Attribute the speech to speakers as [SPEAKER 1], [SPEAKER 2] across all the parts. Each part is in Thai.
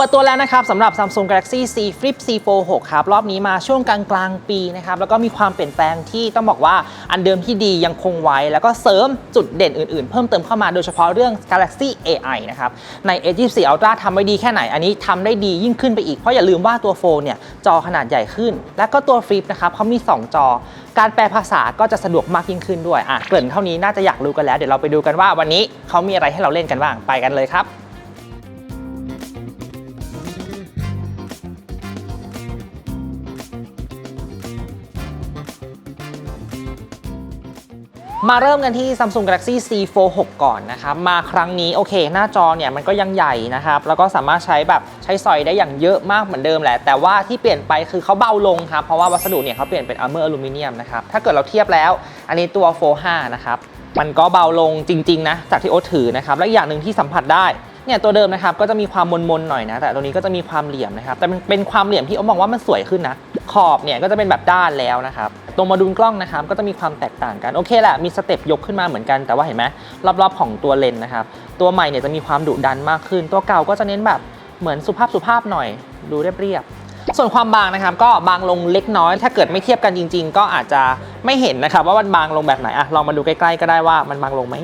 [SPEAKER 1] ปิดตัวแล้วนะครับสำหรับ Samsung Galaxy Z Flip C4 6ครับ รอบนี้มาช่วงกลางกลางปีนะครับ แล้วก็มีความเปลี่ยนแปลงที่ต้องบอกว่าอันเดิมที่ดียังคงไว้ แล้วก็เสริมจุดเด่นอื่นๆ เพิ่มเติมเข้ามาโดยเฉพาะเรื่อง Galaxy AI นะครับ ใน A24 Ultra ทำไว้ดีแค่ไหน อันนี้ทำได้ดียิ่งขึ้นไปอีก เพราะอย่าลืมว่าตัวโฟนเนี่ยจอขนาดใหญ่ขึ้น แล้วก็ตัวฟลิปนะครับเขามี 2 จอ การแปลภาษาก็จะสะดวกมากยิ่งขึ้นด้วยอะเกริ่นเท่านี้น่าจะอยากรู้กันแล้ว เดี๋ยวเราไปดูกันว่าวันนี้เขามีอะไรให้เราเล่นกันบ้างไปกันเลยครับ มาเริ่มกันที่ Samsung Galaxy C4 6ก่อนนะครับ มาครั้งนี้โอเค หน้าจอเนี่ยมันก็ยังใหญ่นะครับ แล้วก็สามารถใช้แบบใช้สอยได้อย่างเยอะมากเหมือนเดิมแหละ แต่ว่าที่เปลี่ยนไปคือเขาเบาลงครับ เพราะว่าวัสดุเนี่ยเขาเปลี่ยนเป็น Armor Aluminium นะครับ ถ้าเกิดเราเทียบแล้ว อันนี้ตัว Fold 5 นะครับ มันก็เบาลงจริง ๆ นะ จากที่โอถือนะครับ และอย่างหนึ่งที่สัมผัสได้ เนี่ยตัวเดิมนะครับก็จะมีความมนๆหน่อยนะ แต่ตัวนี้ก็จะมีความเหลี่ยมนะครับ แต่เป็นความเหลี่ยมที่อมองว่ามันสวยขึ้นนะ ขอบเนี่ยก็จะเป็นแบบด้านแล้วนะครับ ตรงมาดูลกล้องนะครับก็จะมีความแตกต่างกันโอเคแหละมีสเต็ปยกขึ้นมาเหมือนกันแต่ว่าเห็นไหมรอบๆของตัวเลนนะครับตัวใหม่เนี่ยจะมีความดุดันมากขึ้น ตัวเก่าก็จะเน้นแบบเหมือนสุภาพสุภาพหน่อย ดูเรียบๆส่วนความบางนะครับ ก็บางลงเล็กน้อย ถ้าเกิดไม่เทียบกันจริง ๆ ก็อาจจะไม่เห็นนะครับ ว่ามันบางลงแบบไหนอะลองมาดูใกล้ๆก็ได้ว่ามันบางลงไหม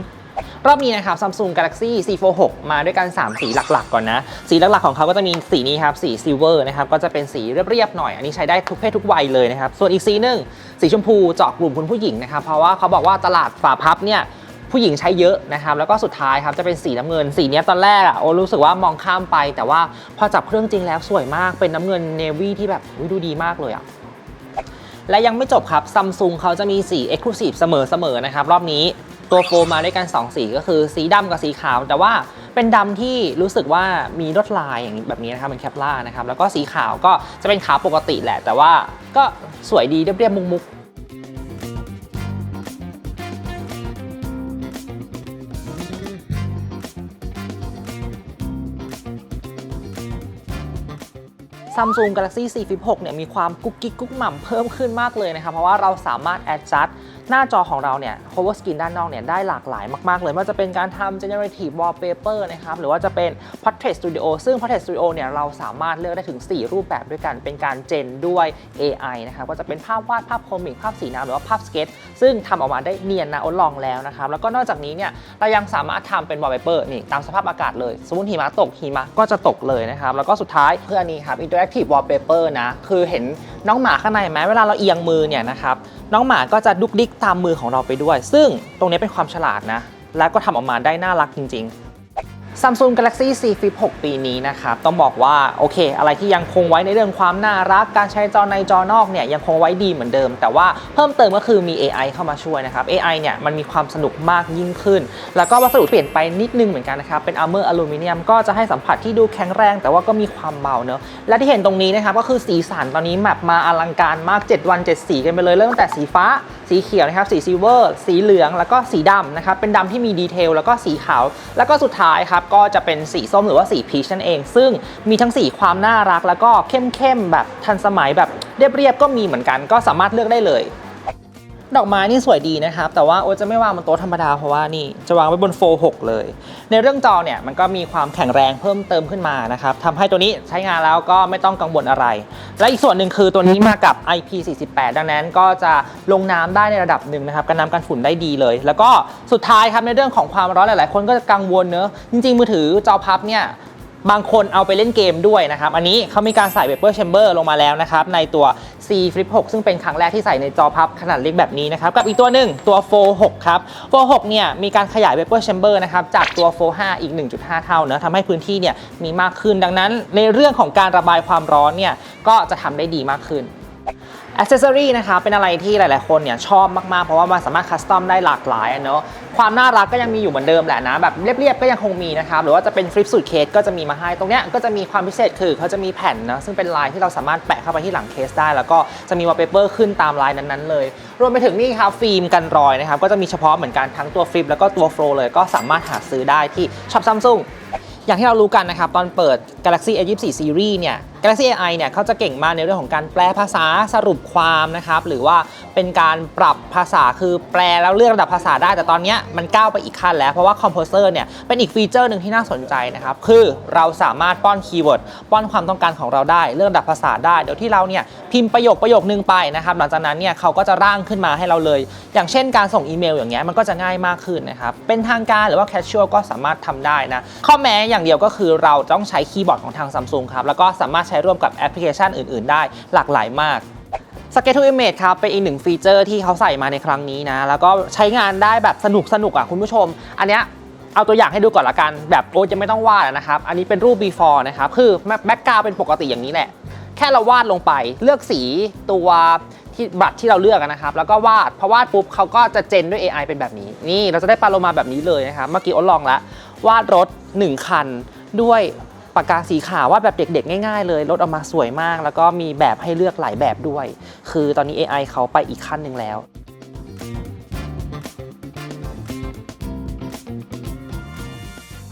[SPEAKER 1] รอบนี้นะครับ Samsung Galaxy C4 6 มาด้วยกัน 3 สีหลักๆ ก่อนนะ สีหลักๆ ของเขาก็จะมีสีนี้ครับ สีซิลเวอร์นะครับ ก็จะเป็นสีเรียบๆ หน่อย อันนี้ใช้ได้ทุกเพศทุกวัยเลยนะครับ ส่วนอีกสีหนึ่งสีชมพูเจาะกลุ่มคุณผู้หญิงนะครับ เพราะว่าเขาบอกว่าตลาดฝาพับเนี่ยผู้หญิงใช้เยอะนะครับ แล้วก็สุดท้ายครับจะเป็นสีน้ำเงิน สีนี้ตอนแรกอะโอรู้สึกว่ามองข้ามไป แต่ว่าพอจับเครื่องจริงแล้วสวยมาก เป็นน้ำเงินเนวี่ที่แบบดูดีมากเลยอะและยังไม่จบครับซัมซุงเขาจะมีสี Exclusive เสมอๆนะครับรอบนี้ ตัวโฟมมาด้วยกัน 2 สีก็คือสีดำกับสีขาว แต่ว่าเป็นดำที่รู้สึกว่ามีลวดลายอย่างแบบนี้นะครับเป็นแคปล่านะครับแล้วก็สีขาวก็จะเป็นขาวปกติแหละ แต่ว่าก็สวยดีเรียบๆมุกๆ Samsung Galaxy Z Flip 6เนี่ยมีความกุ๊กกิ๊กกุ๊กหม่ำเพิ่มขึ้นมากเลยนะครับ เพราะว่าเราสามารถ adjust หน้าจอของเราเนี่ย cover screen ด้านนอกเนี่ยได้หลากหลายมาก ๆ เลยม่ว่าจะเป็นการทำ generative wallpaper นะครับหรือว่าจะเป็น portrait studio ซึ่ง portrait studio เนี่ยเราสามารถเลือกได้ถึง 4 รูปแบบด้วยกัน เป็นการเจนด้วย AI นะครับก็จะเป็นภาพวาดภาพโคมิกภาพสีน้ำหรือว่าภาพสเก็ตซึ่งทำออกมาได้เนียนนะอดลองแล้วนะครับแล้วก็นอกจากนี้เนี่ยเรายังสามารถทำเป็น wallpaper นี่ตามสภาพอากาศเลย สมมติหิมะตกหิมะก็จะตกเลยนะครับแล้วก็สุดท้ายเพื่ออันนี้ครับ interactive wallpaper นะคือเห็นน้องหมาข้างในไหมเวลาเราเอียงมือเนี่ยนะครับน้องหมาก็จะดุกดิกตามมือของเราไปด้วย ซึ่งตรงนี้เป็นความฉลาดนะ แล้วก็ทำออกมาได้น่ารักจริง ๆ Samsung Galaxy Z Flip 6 ปีนี้นะครับ ต้องบอกว่าโอเค อะไรที่ยังคงไว้ในเรื่องความน่ารัก การใช้จอในจอนอกเนี่ยยังคงไว้ดีเหมือนเดิม แต่ว่าเพิ่มเติมก็คือมี AI เข้ามาช่วยนะครับ AI เนี่ยมันมีความสนุกมากยิ่งขึ้น แล้วก็วัสดุเปลี่ยนไปนิดนึงเหมือนกันนะครับ เป็น Armor Aluminium ก็จะให้สัมผัสที่ดูแข็งแรง แต่ว่าก็มีความเบาเนอะและที่เห็นตรงนี้นะครับก็คือสีสันตอนนี้แมปมาอลังการมาก 7 วัน 7 สีกันไปเลยเริ่มตั้งแต่สีฟ้า สีเขียวนะครับสีซิลเวอร์สีเหลืองแล้วก็สีดำนะครับเป็นดำที่มีดีเทลแล้วก็สีขาว แล้วก็สุดท้ายครับก็จะเป็นสีส้มหรือว่าสีพีชนั่นเอง ซึ่งมีทั้งสีความน่ารักแล้วก็เข้มๆแบบทันสมัยแบบเรียบๆก็มีเหมือนกัน ก็สามารถเลือกได้เลย ดอกไม้นี่สวยดีนะครับ แต่ว่าโอจะไม่วางบนโต๊ะธรรมดาเพราะว่านี่จะวางไว้บนโฟล์6เลย ในเรื่องจอเนี่ยมันก็มีความแข็งแรงเพิ่มเติมขึ้นมานะครับทำให้ตัวนี้ใช้งานแล้วก็ไม่ต้องกังวลอะไร และอีกส่วนหนึ่งคือตัวนี้มากับ IP48 ดังนั้นก็จะลงน้ำได้ในระดับหนึ่งนะครับกันน้ำกันฝุ่นได้ดีเลย แล้วก็สุดท้ายครับในเรื่องของความร้อนหลาย ๆ คนก็จะกังวลเนอะจริง ๆ มือถือจอพับเนี่ย บางคนเอาไปเล่นเกมด้วยนะครับ อันนี้เขามีการใส่เ Vapor Chamber ลงมาแล้วนะครับ ในตัว C Flip 6 ซึ่งเป็นครั้งแรกที่ใส่ในจอพับขนาดเล็กแบบนี้นะครับ กับอีกตัวหนึ่งตัว Fold 6 ครับ Fold 6 เนี่ย มีการขยายเ Vapor Chamber นะครับ จากตัว Fold 5 อีก 1.5 เท่าเนะทำให้พื้นที่เนี่ยมีมากขึ้นดังนั้น ในเรื่องของการระบายความร้อนเนี่ยก็จะทำได้ดีมากขึ้น อ c เซ s ซอรีนะครับเป็นอะไรที่หลาย ๆ คนเนี่ยชอบมาก ๆ เพราะว่ามันสามารถคัสตอมได้หลากหลายเนาะความน่ารักก็ยังมีอยู่เหมือนเดิมแหละนะ แบบเรียบ ๆ ก็ยังคงมีนะครับ หรือว่าจะเป็นฟลิปสูตเคสก็จะมีมาให้ ตรงเนี้ยก็จะมีความพิเศษคือเขาจะมีแผ่นนะซึ่งเป็นลายที่เราสามารถแปะเข้าไปที่หลังเคสได้ แล้วก็จะมีวอลเปเปอร์ขึ้นตามลายนั้น ๆ เลย รวมไปถึงนี่ครับฟิล์มกันรอยนะครับก็จะมีเฉพาะเหมือนกันทั้งตัวฟลิปแล้วก็ตัวโฟล์เลยก็สามารถหาซื้อได้ที่ช็อปซัมซุงอย่างที่เรารู้กันนะครับตอนเปิด Galaxy A24 Series เนี่ย Galaxy AI เนี่ยเขาจะเก่งมากในเรื่องของการแปลภาษาสรุปความนะครับหรือว่าเป็นการปรับภาษาคือแปลแล้วเลือกระดับภาษาได้ แต่ตอนนี้มันก้าวไปอีกขั้นแล้ว เพราะว่า Composer เนี่ยเป็นอีกฟีเจอร์หนึ่งที่น่าสนใจนะครับ คือเราสามารถป้อนคีย์เวิร์ดป้อนความต้องการของเราได้ เลือกระดับภาษาได้เดี๋ยวที่เราเนี่ยพิมพ์ประโยคประโยคนึงไปนะครับหลังจากนั้นเนี่ยเขาก็จะร่างขึ้นมาให้เราเลย อย่างเช่นการส่งอีเมลอย่างเงี้ยมันก็จะง่ายมากขึ้นนะครับเป็นทางการหรือว่า casual ก็สามารถทำได้นะข้อแม้อย่างเดียวก็คือเราต้องใช้คีย์บอร์ดของทาง Samsung ครับแล้วก็สามารถใช้ร่วมกับแอปพลิเคชันอื่น ๆ ได้หลากหลายมาก s k e t to Image ครับเป็นอีกหนึ่งฟีเจอร์ที่เขาใส่มาในครั้งนี้นะ แล้วก็ใช้งานได้แบบสนุกสนุกอะคุณผู้ชม อันเนี้ยเอาตัวอย่างให้ดูก่อนละกัน แบบโอ้จะไม่ต้องวาดนะครับ อันนี้เป็นรูป before นะครับ คือแบ็กกราวเป็นปกติอย่างนี้แหละ แค่เราวาดลงไปเลือกสีตัวที่บัตรที่เราเลือกนะครับ แล้วก็วาดพอวาดปุ๊บเขาก็จะเจนด้วย AI เป็นแบบนี้ นี่เราจะได้ปลาโลมาแบบนี้เลยนะครับเมื่อกี้อ้นลองแล้ววาดรถ 1 คันด้วย ปากกาสีขาววาดแบบเด็กๆ ง่ายๆ เลยรถออกมาสวยมาก แล้วก็มีแบบให้เลือกหลายแบบด้วย คือตอนนี้ AI เขาไปอีกขั้นหนึ่งแล้ว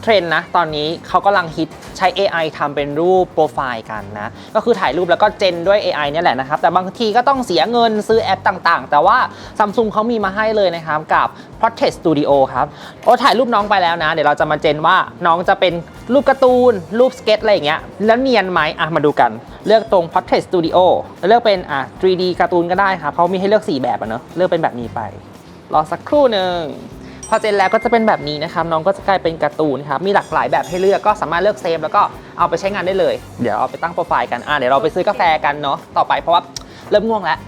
[SPEAKER 1] เทรนนะ ตอนนี้เขากำลังฮิตใช้ AI ทำเป็นรูปโปรไฟล์กันนะ ก็คือถ่ายรูปแล้วก็เจนด้วย AI เนี่ยแหละนะครับ แต่บางทีก็ต้องเสียเงินซื้อแอปต่างๆ แต่ว่า Samsung เขามีมาให้เลยนะครับ กับ Portrait Studio ครับโอ้ถ่ายรูปน้องไปแล้วนะ เดี๋ยวเราจะมาเจนว่าน้องจะเป็นรูปการ์ตูน รูปสเก็ตอะไรอย่างเงี้ยแล้วเนียนไหมอะมาดูกัน เลือกตรง Portrait Studio เลือกเป็นอะ 3D การ์ตูนก็ได้ครับเขามีให้เลือก 4 แบบอะเนอะเลือกเป็นแบบนี้ไปรอสักครู่หนึ่ง อเจนแล้วก็จะเป็นแบบนี้นะครับน้องก็จะกลายเป็นการ์ตูนครับมีหลากหลายแบบให้เลือกก็สามารถเลือกเซฟแล้วก็เอาไปใช้งานได้เลย เดี๋ยวเอาไปตั้งโปรไฟล์กันอะเดี๋ยวเราไปซื้อกาแฟกันเนาะต่อไปเพราะว่าเริ่มง่วงแล้ว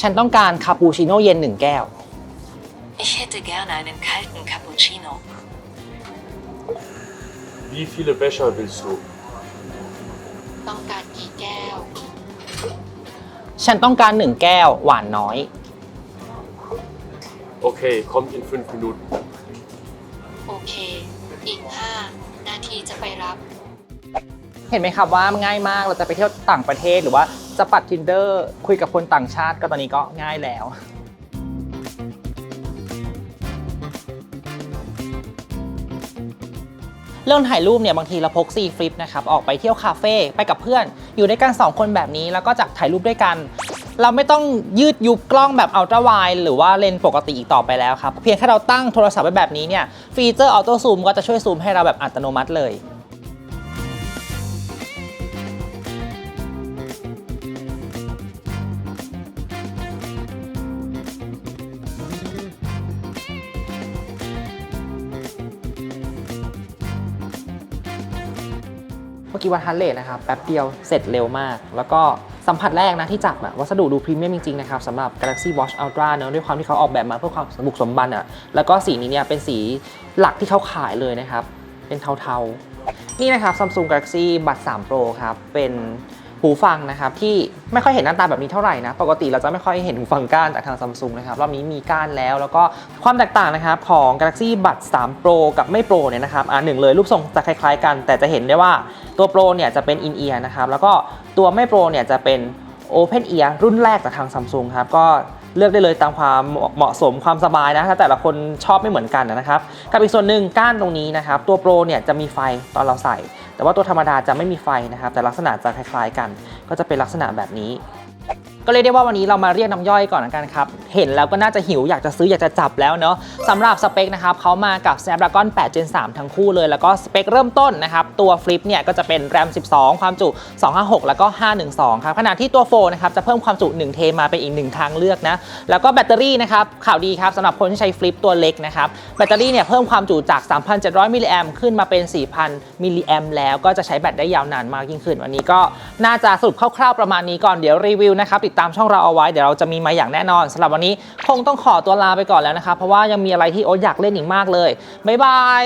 [SPEAKER 1] ฉันต้องการคาปูชิโน่เย็นหนึ่งแก้ว
[SPEAKER 2] Ich hätte gerne einen kalten Cappuccino.
[SPEAKER 3] Wie viele Becher willst du?
[SPEAKER 2] ต้องการกี่แก้ว
[SPEAKER 1] ฉันต้องการหนึ่งแก้วหวานน้อย
[SPEAKER 3] Okay, kommt in fünf Minuten.
[SPEAKER 2] โอเค อีก 5 นาทีจะไปรับ
[SPEAKER 1] เห็นไหมครับว่าง่ายมากเราจะไปเที่ยวต่างประเทศหรือว่าจะปัด tinder คุยกับคนต่างชาติก็ตอนนี้ก็ง่ายแล้ว เรื่องถ่ายรูปเนี่ยบางทีเราพกซีฟลิปนะครับออกไปเที่ยวคาเฟ่ไปกับเพื่อน อยู่ด้วยกัน2คนแบบนี้แล้วก็จับถ่ายรูปด้วยกัน เราไม่ต้องยืดยุบกล้องแบบอัลตร้าไวหรือว่าเลนส์ปกติอีกต่อไปแล้วครับเพียงแค่เราตั้งโทรศัพท์ไว้แบบนี้เนี่ยฟีเจอร์ออโต้ซูมก็จะช่วยซูมให้เราแบบอัตโนมัติเลย มื่อกี้วัดฮันเลทนะครับแป๊บเดียวเสร็จเร็วมาก แล้วก็สัมผัสแรกนะที่จับอะวัสดุดูพรีเมียมจริงๆนะครับสำหรับ Galaxy Watch Ultra เนอะด้วยความที่เขาออกแบบมาเพื่อความสมบุกสมบันอะแล้วก็สีนี้เนี่ยเป็นสีหลักที่เขาขายเลยนะครับ เป็นเทาๆ นี่นะครับ Samsung Galaxy Buds 3 Pro ครับ เป็นหูฟังนะครับที่ไม่ค่อยเห็นหน้าตาแบบนี้เท่าไหร่นะ ปกติเราจะไม่ค่อยเห็นหูฟังก้านจากทาง Samsung นะครับรอบนี้มีก้านแล้ว แล้วก็ความแตกต่างนะครับของ Galaxy Buds 3 Pro กับไม่ Pro เนี่ยนะครับอ่าหนึ่งเลยรูปทรงจะคล้ายๆกัน แต่จะเห็นได้ว่า ตัวโปรเนี่ยจะเป็นอินเอียร์นะครับ แล้วก็ตัวไม่โปรเนี่ยจะเป็น Open Ear รุ่นแรกจากทางซัมซุงครับ ก็เลือกได้เลยตามความเหมาะสมความสบายนะถ้าแต่ละคนชอบไม่เหมือนกันนะครับ กับอีกส่วนหนึ่งก้านตรงนี้นะครับ ตัวโปรเนี่ยจะมีไฟตอนเราใส่ แต่ว่าตัวธรรมดาจะไม่มีไฟนะครับ แต่ลักษณะจะคล้ายๆกัน ก็จะเป็นลักษณะแบบนี้ ก็เรียกได้ว่าวันนี้เรามาเรียกน้ำย่อยก่อนกันครับ เห็นแล้วก็น่าจะหิวอยากจะซื้ออยากจะจับแล้วเนาะสำหรับสเปคนะครับเขามากับ Snapdragon 8 Gen 3 ทั้งคู่เลย แล้วก็สเปคเริ่มต้นนะครับ ตัวฟลิปเนี่ยก็จะเป็น RAM 12 ความจุ 256 แล้วก็ 512 ครับขณะที่ตัวโฟนนะครับจะเพิ่มความจุ 1 เทมาเป็นอีก1ทางเลือกนะ แล้วก็แบตเตอรี่นะครับข่าวดีครับสำหรับคนที่ใช้ฟลิปตัวเล็กนะครับแบตเตอรี่เนี่ยเพิ่มความจุจาก 3,700 มิลลิแอมขึ้นมาเป็น 4,000 มิลลิแอมแล้วก็จะใช้แบตได้ยาวนานมากยิ่งขึ้น วันนี้ก็น่าจะสรุปคร่าวๆประมาณนี้ก่อนเดี๋ยวรีวิวนะครับติดตามช่องเราเอาไว้เดี๋ยวเราจะมีมาอย่างแน่นอนสำหรับวันนี้คงต้องขอตัวลาไปก่อนแล้วนะคะเพราะว่ายังมีอะไรที่โอ๊ตอยากเล่นอีกมากเลยบ๊ายบาย